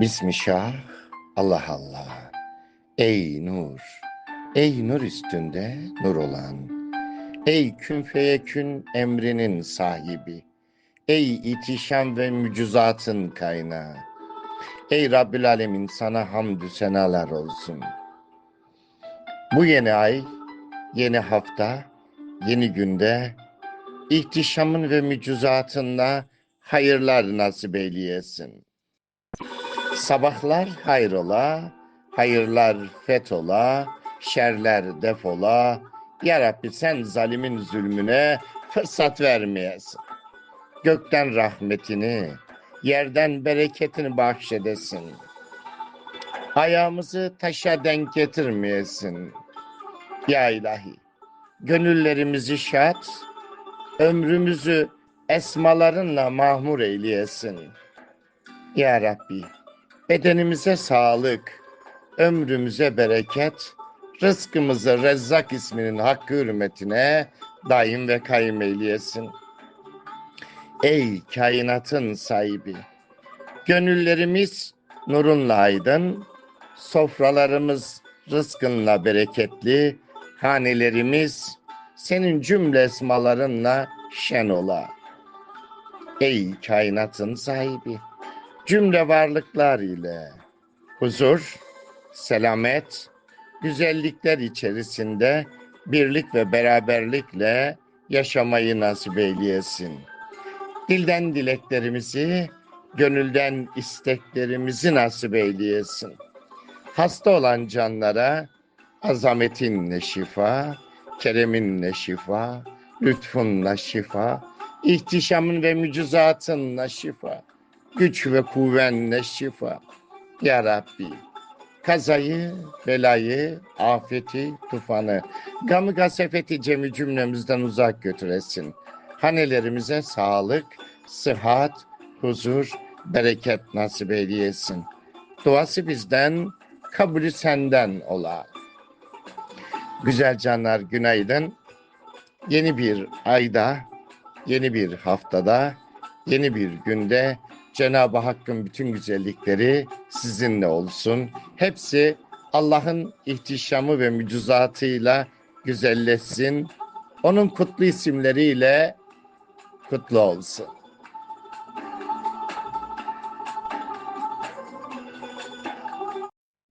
Bismillah, Allah Allah. Ey nur, ey nur üstünde nur olan. Ey kün feyekün emrinin sahibi. Ey itişam ve mücüzatın kaynağı. Ey Rabbül Alemin sana hamdü senalar olsun. Bu yeni ay, yeni hafta, yeni günde ihtişamın ve mücüzatınla hayırlar nasip eyleyesin. Sabahlar hayrola, hayırlar fetola, şerler defola. Ya Rabbi sen zalimin zulmüne fırsat vermeyesin. Gökten rahmetini, yerden bereketini bahşedesin. Ayağımızı taşa denk getirmeyesin. Ya ilahi, gönüllerimizi şad, ömrümüzü esmalarınla mahmur eyleyesin. Ya Rabbi, bedenimize sağlık, ömrümüze bereket, rızkımızı Rezzak isminin hakkı hürmetine daim ve kaim eyleyesin. Ey kainatın sahibi, gönüllerimiz nurunla aydın, sofralarımız rızkınla bereketli, hanelerimiz senin cümle esmalarınla şen ola. Ey kainatın sahibi, cümle varlıklar ile huzur, selamet, güzellikler içerisinde birlik ve beraberlikle yaşamayı nasip eyleyesin. Dilden dileklerimizi, gönülden isteklerimizi nasip eyleyesin. Hasta olan canlara azametinle şifa, kereminle şifa, lütfunla şifa, ihtişamın ve mücizatınla şifa, güç ve kuvvenle şifa. Ya Rabbi, kazayı, belayı, afeti, tufanı, gamı gasefeti cemi cümlemizden uzak götüresin. Hanelerimize sağlık, sıhhat, huzur, bereket nasip eyleyesin. Duası bizden, kabulü senden ola. Güzel canlar günaydın. Yeni bir ayda, yeni bir haftada, yeni bir günde Cenab-ı Hakk'ın bütün güzellikleri sizinle olsun. Hepsi Allah'ın ihtişamı ve mücüzatıyla güzelleşsin. Onun kutlu isimleriyle kutlu olsun.